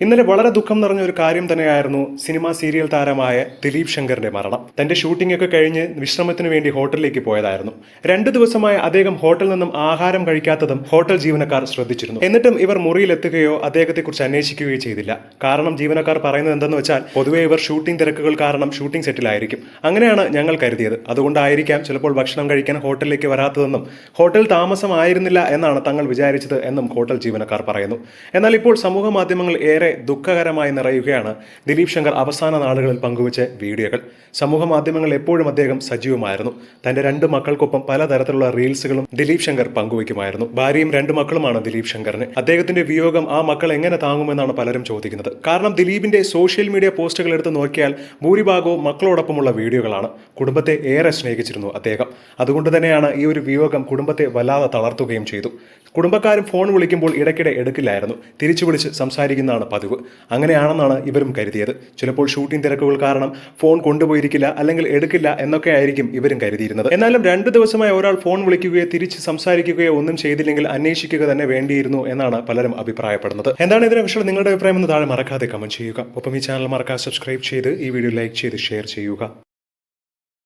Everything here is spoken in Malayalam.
ഇന്നലെ വളരെ ദുഃഖം നിറഞ്ഞ ഒരു കാര്യം തന്നെയായിരുന്നു സിനിമാ സീരിയൽ താരമായ ദിലീപ് ശങ്കറിന്റെ മരണം. തന്റെ ഷൂട്ടിംഗ് ഒക്കെ കഴിഞ്ഞ് വിശ്രമത്തിന് വേണ്ടി ഹോട്ടലിലേക്ക് പോയതായിരുന്നു. രണ്ടു ദിവസമായി അദ്ദേഹം ഹോട്ടലിൽ നിന്നും ആഹാരം കഴിക്കാത്തതും ഹോട്ടൽ ജീവനക്കാർ ശ്രദ്ധിച്ചിരുന്നു. എന്നിട്ടും ഇവർ മുറിയിലെത്തുകയോ അദ്ദേഹത്തെക്കുറിച്ച് അന്വേഷിക്കുകയോ ചെയ്തില്ല. കാരണം ജീവനക്കാർ പറയുന്നത് എന്തെന്ന് വെച്ചാൽ പൊതുവെ ഇവർ ഷൂട്ടിംഗ് തിരക്കുകൾ കാരണം ഷൂട്ടിംഗ് സെറ്റിലായിരിക്കും അങ്ങനെയാണ് ഞങ്ങൾ കരുതിയത്. അതുകൊണ്ടായിരിക്കാം ചിലപ്പോൾ ഭക്ഷണം കഴിക്കാൻ ഹോട്ടലിലേക്ക് വരാത്തതെന്നും ഹോട്ടൽ താമസമായിരുന്നില്ല എന്നാണ് തങ്ങൾ വിചാരിച്ചത് എന്നും ഹോട്ടൽ ജീവനക്കാർ പറയുന്നു. എന്നാൽ ഇപ്പോൾ സമൂഹ മാധ്യമങ്ങൾ ഏറെ ദുഃഖകരമായി നിറയുകയാണ് ദിലീപ് ശങ്കർ അവസാന നാളുകളിൽ പങ്കുവച്ച വീഡിയോകൾ. സമൂഹ മാധ്യമങ്ങളിൽ എപ്പോഴും അദ്ദേഹം സജീവമായിരുന്നു. തന്റെ രണ്ട് മക്കൾക്കൊപ്പം പലതരത്തിലുള്ള റീൽസുകളും ദിലീപ് ശങ്കർ പങ്കുവയ്ക്കുമായിരുന്നു ഭാര്യയും രണ്ട് മക്കളുമാണ് ദിലീപ് ശങ്കറിന്. അദ്ദേഹത്തിന്റെ വിയോഗം ആ മക്കൾ എങ്ങനെ താങ്ങുമെന്നാണ് പലരും ചോദിക്കുന്നത്. കാരണം ദിലീപിന്റെ സോഷ്യൽ മീഡിയ പോസ്റ്റുകൾ എടുത്ത് നോക്കിയാൽ ഭൂരിഭാഗവും മക്കളോടൊപ്പമുള്ള വീഡിയോകളാണ്. കുടുംബത്തെ ഏറെ സ്നേഹിച്ചിരുന്നു അദ്ദേഹം. അതുകൊണ്ട് തന്നെയാണ് ഈ ഒരു വിയോഗം കുടുംബത്തെ വല്ലാതെ തളർത്തുകയും ചെയ്തു. കുടുംബക്കാരും ഫോൺ വിളിക്കുമ്പോൾ ഇടയ്ക്കിടെ എടുക്കില്ലായിരുന്നു. തിരിച്ചു വിളിച്ച് സംസാരിക്കുന്നതാണ് പതിവ്. അങ്ങനെയാണെന്നാണ് ഇവരും കരുതിയത്. ചിലപ്പോൾ ഷൂട്ടിംഗ് തിരക്കുകൾ കാരണം ഫോൺ കൊണ്ടുപോയിരിക്കില്ല അല്ലെങ്കിൽ എടുക്കില്ല എന്നൊക്കെ ആയിരിക്കും ഇവരും കരുതിയിരുന്നത്. എന്നാലും രണ്ട് ദിവസമായി ഒരാൾ ഫോൺ വിളിക്കുകയോ തിരിച്ച് സംസാരിക്കുകയോ ഒന്നും ചെയ്തില്ലെങ്കിൽ അന്വേഷിക്കുക തന്നെ വേണ്ടിയിരുന്നു എന്നാണ് പലരും അഭിപ്രായപ്പെടുന്നത്. എന്താണ് ഇതിനെ കുറിച്ചുള്ള നിങ്ങളുടെ അഭിപ്രായം എന്ന് താഴെ മറക്കാതെ കമന്റ് ചെയ്യുക. ഒപ്പം ഈ ചാനൽ മറക്കാതെ സബ്സ്ക്രൈബ് ചെയ്ത് ഈ വീഡിയോ ലൈക്ക് ചെയ്ത് ഷെയർ ചെയ്യുക.